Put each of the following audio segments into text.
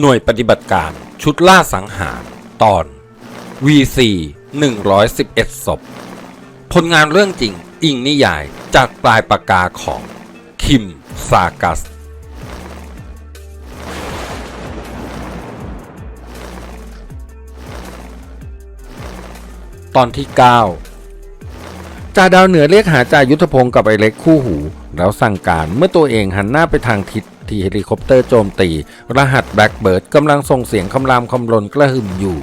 หน่วยปฏิบัติการชุดล่าสังหารตอน V4 111 ศพ ผลงานเรื่องจริงอิงนิยายจากปลายปากกาของ คิม ซากัส ตอนที่ 9 จ่าดาวเหนือเรียกหาจ่ายุทธพงศ์กับไอเล็กคู่หู แล้วสั่งการเมื่อตัวเองหันหน้าไปทางทิศ ที่เฮลิคอปเตอร์โจมตี รหัสแบล็กเบิร์ดกำลังส่งเสียงคำรามคำรนกระหึ่มอยู่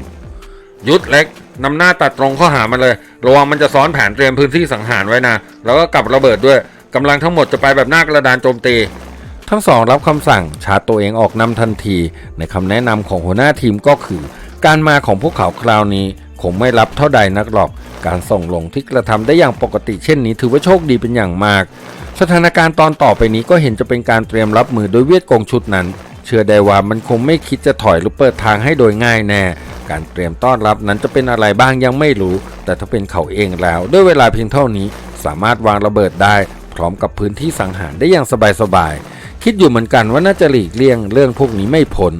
ยุดเล็กนำหน้าตัดตรงข้าหามันเลยระวังมันจะซ้อนแผนเตรียมพื้นที่สังหารไว้นะ แล้วก็กลับระเบิดด้วยกำลังทั้งหมดจะไปแบบหน้ากระดานโจมตี ทั้งสองรับคำสั่งชาร์จตัวเองออกนำทันที ในคำแนะนำของหัวหน้าทีมก็คือ การมาของพวกเขาคราวนี้ คงไม่รับเท่าใดนักหรอก การส่งลงที่กระทำได้อย่างปกติเช่นนี้ถือว่าโชคดีเป็นอย่างมาก สถานการณ์ตอนต่อไปนี้ก็เห็นจะเป็นการเตรียมรับมือโดยเวียดกงชุดนั้น เชื่อได้ว่ามันคงไม่คิดจะถอยหรือเปิดทางให้โดยง่ายแน่ การเตรียมต้อนรับนั้นจะเป็นอะไรบ้างยังไม่รู้ แต่ถ้าเป็นเขาเองแล้ว ด้วยเวลาเพียงเท่านี้ สามารถวางระเบิดได้ พร้อมกับพื้นที่สังหารได้อย่างสบายๆคิดอยู่เหมือนกันว่าน่าจะหลีกเลี่ยงเรื่องพวกนี้ไม่พ้น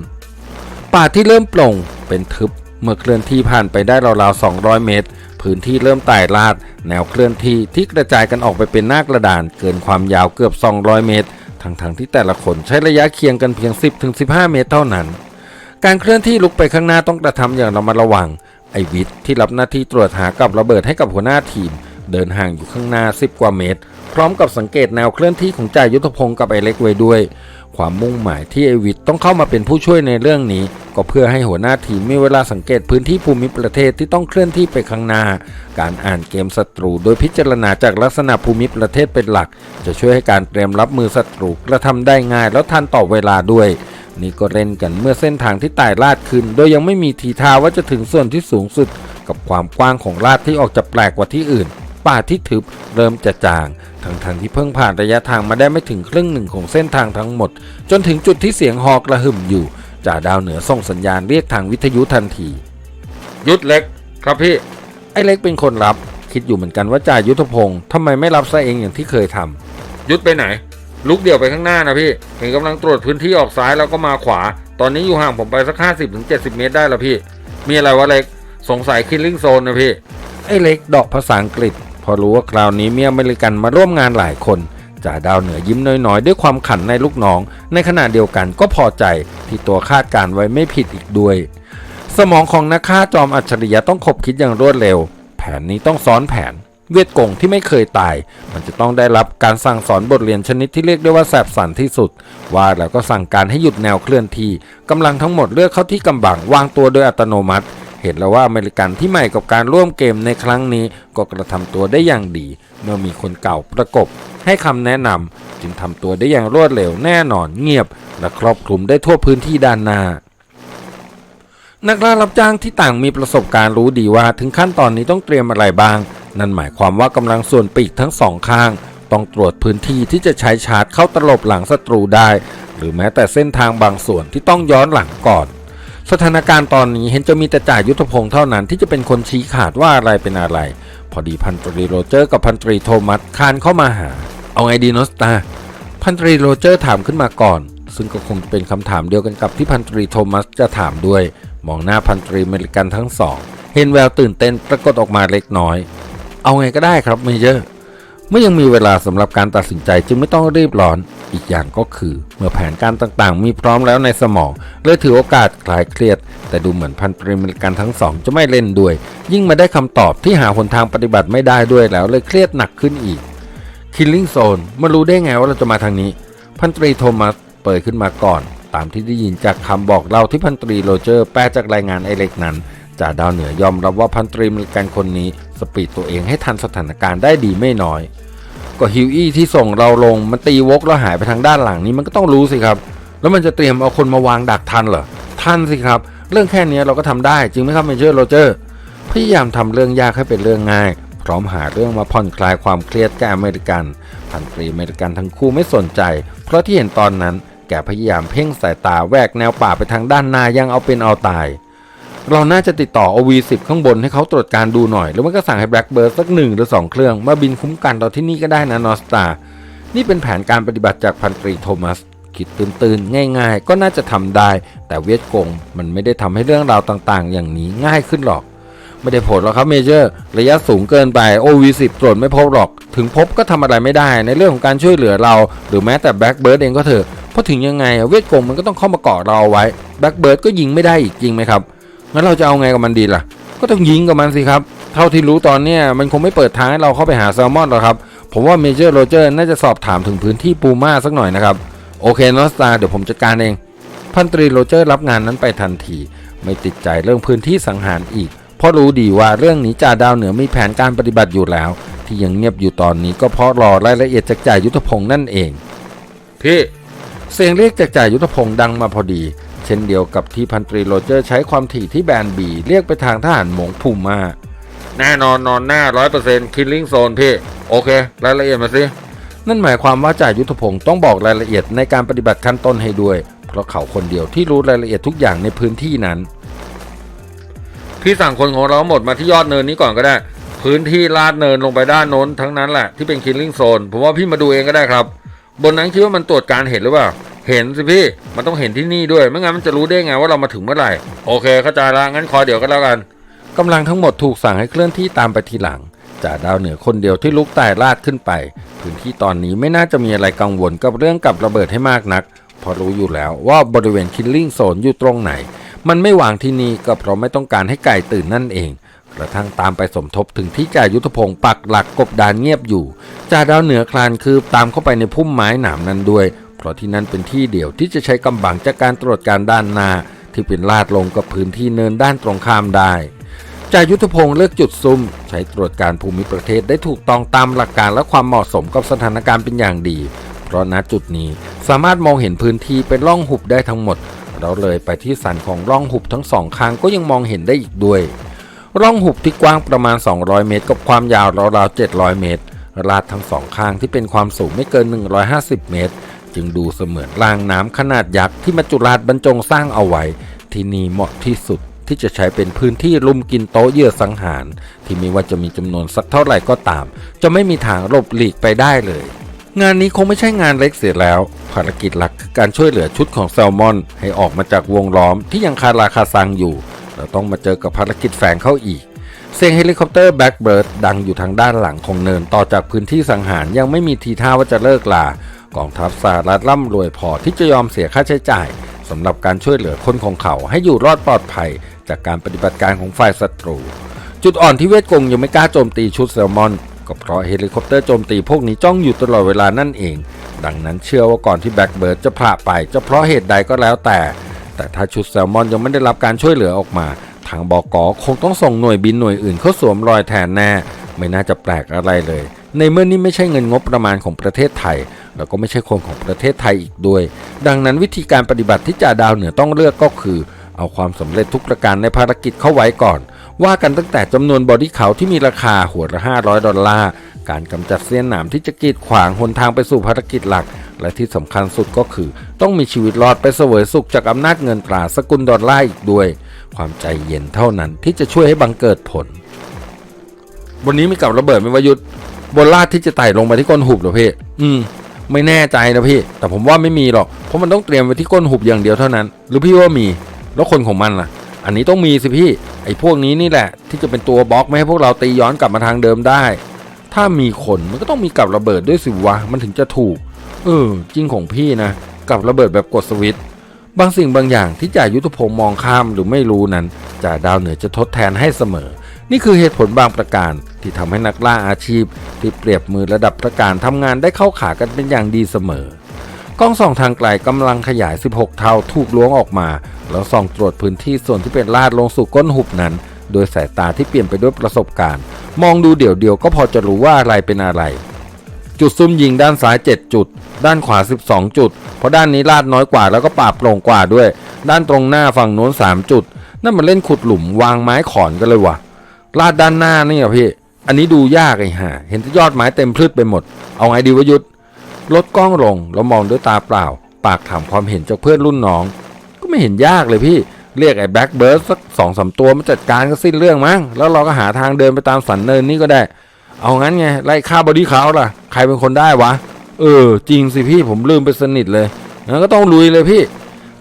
ป่าที่เริ่มโปร่งเป็นทึบ เมื่อเคลื่อนที่ผ่านไปได้ราวๆ 200 เมตร พื้นที่เริ่มไต่ลาด แนวเคลื่อนที่ที่กระจายกันออกไปเป็นหน้ากระดาน เกินความยาวเกือบ 200 เมตร ทั้งๆที่แต่ละคนใช้ระยะเคียงกันเพียง 10-15 เมตรเท่านั้น การเคลื่อนที่ลุกไปข้างหน้าต้องกระทำอย่างระมัดระวัง ไอวิทที่รับหน้าที่ตรวจหากับระเบิดให้กับหัวหน้าทีม เดินห่างอยู่ข้างหน้า 10 กว่าเมตร พร้อมกับสังเกตแนวเคลื่อนที่ของจ่ายุทธพงศ์กับไอเล็กไว้ด้วย ความมุ่งหมายที่ไอวิทต้องเข้ามาเป็นผู้ช่วยในเรื่องนี้ ก็เพื่อให้หัวหน้าทีมมีเวลาสังเกตพื้นที่ภูมิประเทศที่ต้องเคลื่อนที่ไปข้างหน้า การอ่านเกมศัตรู โดยพิจารณาจากลักษณะภูมิประเทศเป็นหลัก จะช่วยให้การเตรียมรับมือศัตรูกระทำได้ง่ายแล้วทันต่อเวลาด้วยนี่ก็เล่นกันเมื่อเส้นทางที่ไต่ลาดขึ้น โดยยังไม่มีทีท่าว่าจะถึงส่วนที่สูงสุด กับความกว้างของลาดที่ออกจะแปลกกว่าที่อื่น ป่าที่ทึบเริ่มจะจางทั้งทางที่เพิ่งผ่านระยะทางมาได้ไม่ถึงครึ่งหนึ่งของเส้นทางทั้งหมด จนถึงจุดที่เสียงฮอกระหึ่มอยู่ จ่าดาวเหนือส่งสัญญาณเรียกทางวิทยุทันที ยุดเล็ก ครับพี่ ไอ้เล็กเป็นคนรับ คิดอยู่เหมือนกันว่าจ่ายุทธพงศ์ทำไมไม่รับซะเองอย่างที่เคยทำยุดไปไหน ลุกเดี่ยวไปข้างหน้านะพี่เห็นกำลังตรวจพื้นที่ออกซ้ายแล้วก็มาขวา ตอนนี้อยู่ห่างผมไปสักห้าสิบถึงเจ็ดสิบเมตรได้แล้วพี่ มีอะไรวะเล็ก สงสัยคิลลิ่งโซนนะพี่ ไอ้เล็กดอกภาษาอังกฤษ พอรู้ว่าคราวนี้มีอเมริกันมาร่วมงานหลายคน จ่าดาวเหนือยิ้มน้อยๆ ด้วยความขันในลูกน้อง ในขณะเดียวกันก็พอใจที่ตัวคาดการไว้ไม่ผิดอีกด้วย สมองของนักฆ่าจอมอัจฉริยะต้องขบคิดอย่างรวดเร็ว แผนนี้ต้องซ้อนแผน เวทกงที่ไม่เคยตาย มันจะต้องได้รับการสั่งสอนบทเรียนชนิดที่เรียกได้ว่าแสบสันที่สุด ว่าแล้วก็สั่งการให้หยุดแนวเคลื่อนที่กำลังทั้งหมดเลือกเข้าที่กำบังวางตัวโดยอัตโนมัติ เห็นแล้วว่าอเมริกันที่ใหม่กับการร่วมเกมในครั้งนี้ก็กระทำตัวได้อย่างดี เมื่อมีคนเก่าประกบ ให้คำแนะนำจึงทำตัวได้อย่างรวดเร็วแน่นอนเงียบ และครอบคลุมได้ทั่วพื้นที่ด้านหน้านักล่ารับจ้างที่ต่างมีประสบการณ์รู้ดีว่าถึงขั้นตอนนี้ต้องเตรียมอะไรบ้าง นั่นหมายความว่ากำลังส่วนปีกทั้งสองข้าง ต้องตรวจพื้นที่ที่จะใช้ชาร์จเข้าตลบหลังศัตรูได้ หรือแม้แต่เส้นทางบางส่วนที่ต้องย้อนหลังก่อน สถานการณ์ตอนนี้เห็นจะมีแต่จ่ายุทธพงศ์เท่านั้นที่จะเป็นคนชี้ขาดว่าอะไรเป็นอะไร พอดีพันตรีโรเจอร์กับพันตรีโทมัสคานเข้ามาหา เอาไงดีโนสตา พันตรีโรเจอร์ถามขึ้นมาก่อน ซึ่งก็คงเป็นคำถามเดียวกันกับที่พันตรีโทมัสจะถามด้วย มองหน้าพันตรีเมริกันทั้งสอง เห็นแววตื่นเต้นปรากฏออกมาเล็กน้อย เอาไงก็ได้ครับเมเจอร์ เมื่อยังมีเวลาสำหรับการตัดสินใจจึงไม่ต้องรีบร้อน อีกอย่างก็คือ เมื่อแผนการต่างๆ มีพร้อมแล้วในสมองเลยถือโอกาสคลายเครียด แต่ดูเหมือนพันตรีมริกันทั้งสองจะไม่เล่นด้วย ยิ่งมาได้คำตอบที่หาหนทางปฏิบัติไม่ได้ด้วยแล้วเลยเครียดหนักขึ้นอีกคิลลิ่งโซนมารู้ได้ไงว่าเราจะมาทางนี้ พันตรีโทมัสเปิดขึ้นมาก่อน ตามที่ได้ยินจากคำบอกเล่าที่พันตรีโรเจอร์แปลจากรายงานไอเล็กนั้นจ่าดาวเหนือยอมรับว่าพันตรีมริกันคนนี้ สปีดตัวเองให้ทันสถานการณ์ได้ดีไม่น้อย ก็ฮิวอี้ที่ส่งเราลงมันตีวกแล้วหายไปทางด้านหลังนี้มันก็ต้องรู้สิครับ แล้วมันจะเตรียมเอาคนมาวางดักทันเหรอทันสิครับ เรื่องแค่นี้เราก็ทำได้จริงไหมครับเมเจอร์โรเจอร์พยายามทำเรื่องยากให้เป็นเรื่องง่าย พร้อมหาเรื่องมาผ่อนคลายความเครียดแก่อเมริกันพันตรีอเมริกันทั้งคู่ไม่สนใจ เพราะที่เห็นตอนนั้นแกพยายามเพ่งสายตาแวกแนวป่าไปทางด้านหน้ายังเอาเป็นเอาตาย เราน่าจะติดต่อ OV10 ข้างบนให้เขาตรวจการดูหน่อยหรือไม่ก็สั่งให้ Blackbird สักหนึ่งหรือสองเครื่อง มาบินคุ้มกันเราที่นี่ก็ได้นะนอสตานี่เป็นแผนการปฏิบัติจากพันตรีโทมัสคิดตื่นๆ ง่ายๆ ก็น่าจะทำได้ แต่เวียดกงมันไม่ได้ทำให้เรื่องราวต่างๆ อย่างนี้ง่ายขึ้นหรอก ไม่ได้ผลหรอกครับเมเจอร์ ระยะสูงเกินไป OV10 ตรวจไม่พบหรอก ถึงพบก็ทำอะไรไม่ได้ในเรื่องของการช่วยเหลือเรา หรือแม้แต่แบ็กเบิร์ดเองก็เถอะเพราะถึงยังไงเวียดกงมันก็ต้องเข้ามาเกาะเราเอาไว้แบ็กเบิร์ดก็ยิงไม่ได้อีกจริงไหมครับ งั้นเราจะเอาไงกับมันดีล่ะ ก็ต้องยิงกับมันสิครับ เท่าที่รู้ตอนเนี้ยมันคงไม่เปิดทางให้เราเข้าไปหาแซลมอนหรอกครับ ผมว่าเมเจอร์โรเจอร์น่าจะสอบถามถึงพื้นที่ปูม่าสักหน่อยนะครับ โอเคนอสตาเดี๋ยวผมจัดการเอง พันตรีโรเจอร์รับงานนั้นไปทันที ไม่ติดใจเรื่องพื้นที่สังหารอีก เพราะรู้ดีว่าเรื่องนี้จ่าดาวเหนือมีแผนการปฏิบัติอยู่แล้ว ที่ยังเงียบอยู่ตอนนี้ก็เพราะรอรายละเอียดจากจ่ายุทธพงศ์นั่นเองพี่เสียงเรียกจากจ่ายุทธพงศ์ดังมาพอดี เช่นเดียวกับที่พันตรีโรเจอร์ใช้ความถี่ที่แบนบีเรียกไปทางทหารหมงภูมาแน่นอนนอนหน้าร้อยเปอร์เซ็นต์คิลลิ่งโซนพี่ โอเค รายละเอียดมาสิ นั่นหมายความว่าจ่ายุทธพงศ์ต้องบอกรายละเอียดในการปฏิบัติขั้นต้นให้ด้วย เพราะเขาคนเดียวที่รู้รายละเอียดทุกอย่างในพื้นที่นั้น พี่สั่งคนของเราหมดมาที่ยอดเนินนี้ก่อนก็ได้ พื้นที่ลาดเนินลงไปด้านโน้นทั้งนั้นแหละที่เป็นคิลลิ่งโซนผมว่าพี่มาดูเองก็ได้ครับ บนนั้นคิดว่ามันตรวจการเห็นหรือเปล่า เห็นสิพี่ มันต้องเห็นที่นี่ด้วย ไม่งั้นมันจะรู้ได้ไงว่าเรามาถึงเมื่อไหร่ โอเค เข้าใจละงั้นคอยเดี๋ยวก็แล้วกันกำลังทั้งหมดถูกสั่งให้เคลื่อนที่ตามไปทีหลังจ่าดาวเหนือคนเดียวที่ลุกไต่ลาดขึ้นไป พื้นที่ตอนนี้ไม่น่าจะมีอะไรกังวลกับเรื่องกับระเบิดให้มากนักพราะรู้อยู่แล้วว่าบริเวณคิลลิ่งโซนอยู่ตรงไหน มันไม่วางที่นี่ก็เพราะไม่ต้องการให้ไก่ตื่นนั่นเอง กระทั่งตามไปสมทบถึงที่จ่ายุทธพงศ์ปักหลักกบดานเงียบอยู่จ่าดาวเหนือคลานคืบตามเข้าไปในพุ่มไม้หนามนั้นด้วย เพราะที่นั่นเป็นที่เดียวที่จะใช้กำบังจากการตรวจการด้านหน้า ที่เป็นลาดลงกับพื้นที่เนินด้านตรงข้ามได้จ่ายุทธพงศ์เลือกจุดซุ่ม ใช้ตรวจการภูมิประเทศได้ถูกต้องตามหลักการและความเหมาะสมกับสถานการณ์เป็นอย่างดี เพราะณจุดนี้สามารถมองเห็นพื้นที่เป็นร่องหุบได้ทั้งหมด เราเลยไปที่สันของร่องหุบทั้งสองข้างก็ยังมองเห็นได้อีกด้วย ร่องหุบที่กว้างประมาณ 200 เมตร กับความยาวราวๆ700 เมตรลาดทั้งสองข้างที่เป็นความสูงไม่เกิน 150 เมตร จึงดูเสมือนรางน้ำขนาดยักษ์ที่มัจจุราชบรรจงสร้างเอาไว้ ที่นี่เหมาะที่สุดที่จะใช้เป็นพื้นที่ลุมกินโต๊ะเยื่อสังหาร ที่ไม่ว่าจะมีจำนวนสักเท่าไหร่ก็ตาม จะไม่มีทางหลบหลีกไปได้เลย งานนี้คงไม่ใช่งานเล็กเสียแล้ว ภารกิจหลักคือการช่วยเหลือชุดของแซลมอน ให้ออกมาจากวงล้อมที่ยังคาราคาซังอยู่เราต้องมาเจอกับภารกิจแฝงเข้าอีกเสียงเฮลิคอปเตอร์แบ็กเบิร์ดดังอยู่ทางด้านหลังของเนินต่อจากพื้นที่สังหารยังไม่มีทีท่าว่าจะเลิกลา กองทัพสหรัฐร่ำรวยพอที่จะยอมเสียค่าใช้จ่ายสำหรับการช่วยเหลือคนของเขาให้อยู่รอดปลอดภัย จากการปฏิบัติการของฝ่ายศัตรู จุดอ่อนที่เวทกงยังไม่กล้าโจมตีชุดแซลมอนก็เพราะเฮลิคอปเตอร์โจมตีพวกนี้จ้องอยู่ตลอดเวลานั่นเอง ดังนั้นเชื่อว่าก่อนที่แบ็กเบิร์ดจะพลาไปจะเพราะเหตุใดก็แล้วแต่ แต่ถ้าชุดแซลมอนยังไม่ได้รับการช่วยเหลือออกมา ทางบอกคงต้องส่งหน่วยบินหน่วยอื่นเข้าสวมรอยแทนแน่ ไม่น่าจะแปลกอะไรเลย ในเมื่อนี้ไม่ใช่เงินงบประมาณของประเทศไทย แล้วก็ไม่ใช่คนของประเทศไทยอีกด้วย ดังนั้นวิธีการปฏิบัติที่จ่าดาวเหนือต้องเลือกก็คือ เอาความสำเร็จทุกประการในภารกิจเข้าไว้ก่อน ว่ากันตั้งแต่จำนวนบอดี้เขาที่มีราคาหัวละ 500 ดอลลาร์การกำจัดเสี้ยนหนามที่จะกีดขวางหนทางไปสู่ภารกิจหลัก และที่สำคัญสุดก็คือ ต้องมีชีวิตรอดไปเสวยสุขจากอำนาจเงินตราสกุลดอลลาร์อีกด้วย ความใจเย็นเท่านั้นที่จะช่วยให้บังเกิดผลบนนี้มีกับระเบิดไม่วายุทธ บนลาดที่จะไต่ลงไปที่ก้นหุบเหรอพี่ อืม ไม่แน่ใจนะพี่ แต่ผมว่าไม่มีหรอก เพราะมันต้องเตรียมไว้ที่ก้นหุบอย่างเดียวเท่านั้น หรือพี่ว่ามี แล้วคนของมันล่ะ อันนี้ต้องมีสิพี่ ไอ้พวกนี้นี่แหละ ที่จะเป็นตัวบล็อกไม่ให้พวกเราตีย้อนกลับมาทางเดิมได้ ถ้ามีคนมันก็ต้องมีกับระเบิดด้วยสิวะ มันถึงจะถูก เออ จริงของพี่นะ กับระเบิดแบบกดสวิตช์ บางสิ่งบางอย่างที่จ่ายุทธพงศ์มองข้ามหรือไม่รู้นั้นจ่าดาวเหนือจะทดแทนให้เสมอ นี่คือเหตุผลบางประการที่ทำให้นักล่าอาชีพ ที่เปรียบมือระดับประการทำงานได้เข้าขากันเป็นอย่างดีเสมอกล้องส่องทางไกลกำลังขยาย 16 เท่าถูกล้วงออกมา แล้วส่องตรวจพื้นที่ส่วนที่เป็นลาดลงสู่ก้นหุบนั้น โดยสายตาที่เปลี่ยนไปด้วยประสบการณ์ มองดูเดี่ยวๆก็พอจะรู้ว่าอะไรเป็นอะไร จุดซุ่มยิงด้านซ้าย 7 จุด ด้านขวา 12 จุด เพราะด้านนี้ลาดน้อยกว่าแล้วก็ป่าโปร่งกว่าด้วย ด้านตรงหน้าฝั่งโน้น 3 จุด นั่นมันเล่นขุดหลุมวางไม้ขอนกันเลยวะลาดด้านหน้านี่อะพี่ อันนี้ดูยากไอ้ห่าเห็นยอดไม้เต็มพืชไปหมด เอาไงดีวะยุทธลดกล้องลงแล้วมองด้วยตาเปล่า ปากถามความเห็นจากเพื่อนรุ่นน้อง ก็ไม่เห็นยากเลยพี่ เรียกไอ้แบ็กเบิร์ดสักสองสามตัวมาจัดการก็สิ้นเรื่องมั้ง แล้วเราก็หาทางเดินไปตามสันเนินนี้ก็ได้ เอางั้นไงไล่ฆ่าบอดี้เขาล่ะ ใครเป็นคนได้วะ เออ จริงสิพี่ผมลืมไปสนิทเลยงั้นก็ต้องลุยเลยพี่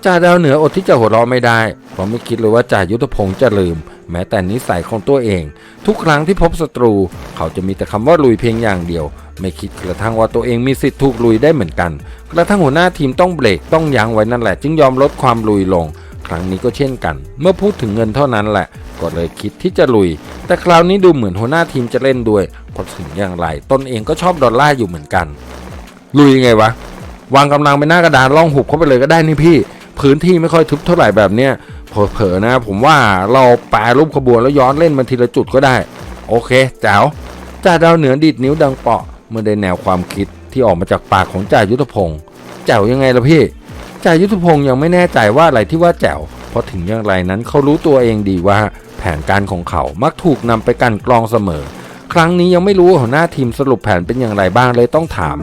จ่าดาวเหนืออดที่จะหัวเราะไม่ได้เพราะไม่คิดเลยว่าจ่ายุทธพงศ์จะลืม แม้แต่นิสัยของตัวเอง ทุกครั้งที่พบศัตรู เขาจะมีแต่คำว่าลุยเพียงอย่างเดียว ไม่คิดกระทั่งว่าตัวเองมีสิทธิ์ถูกลุยได้เหมือนกัน กระทั่งหัวหน้าทีมต้องเบรกต้องยั้งไว้นั่นแหละ จึงยอมลดความลุยลง ครั้งนี้ก็เช่นกัน เมื่อพูดถึงเงินเท่านั้นแหละ ก็เลยคิดที่จะลุย แต่คราวนี้ดูเหมือนหัวหน้าทีมจะเล่นด้วยเพราะถึงอย่างไรตนเองก็ชอบดอลลาร์อยู่เหมือนกัน ลุยยังไงวะ วางกำลังไปหน้ากระดานล่องหุบเข้าไปเลยก็ได้นี่พี่ พื้นที่ไม่ค่อยทึบเท่าไหร่แบบเนี้ยเผลอๆนะ ผมว่าเราแปรรูปขบวนแล้วย้อนเล่นมาทีละจุดก็ได้ โอเคแจ๋วจ่าดาวเหนือดีดนิ้วดังเปาะเมื่อได้แนวความคิดที่ออกมาจากปากของจ่ายุทธพงศ์แจ๋วยังไงล่ะพี่จ่ายุทธพงศ์ยังไม่แน่ใจว่าอะไรที่ว่าแจ๋วเพราะถึงอย่างไรนั้นเขารู้ตัวเองดีว่า แผนการของเขามักถูกนำไปกันกรองเสมอ ครั้งนี้ยังไม่รู้ว่าหัวหน้าทีมสรุปแผนเป็นอย่างไรบ้างเลยต้องถาม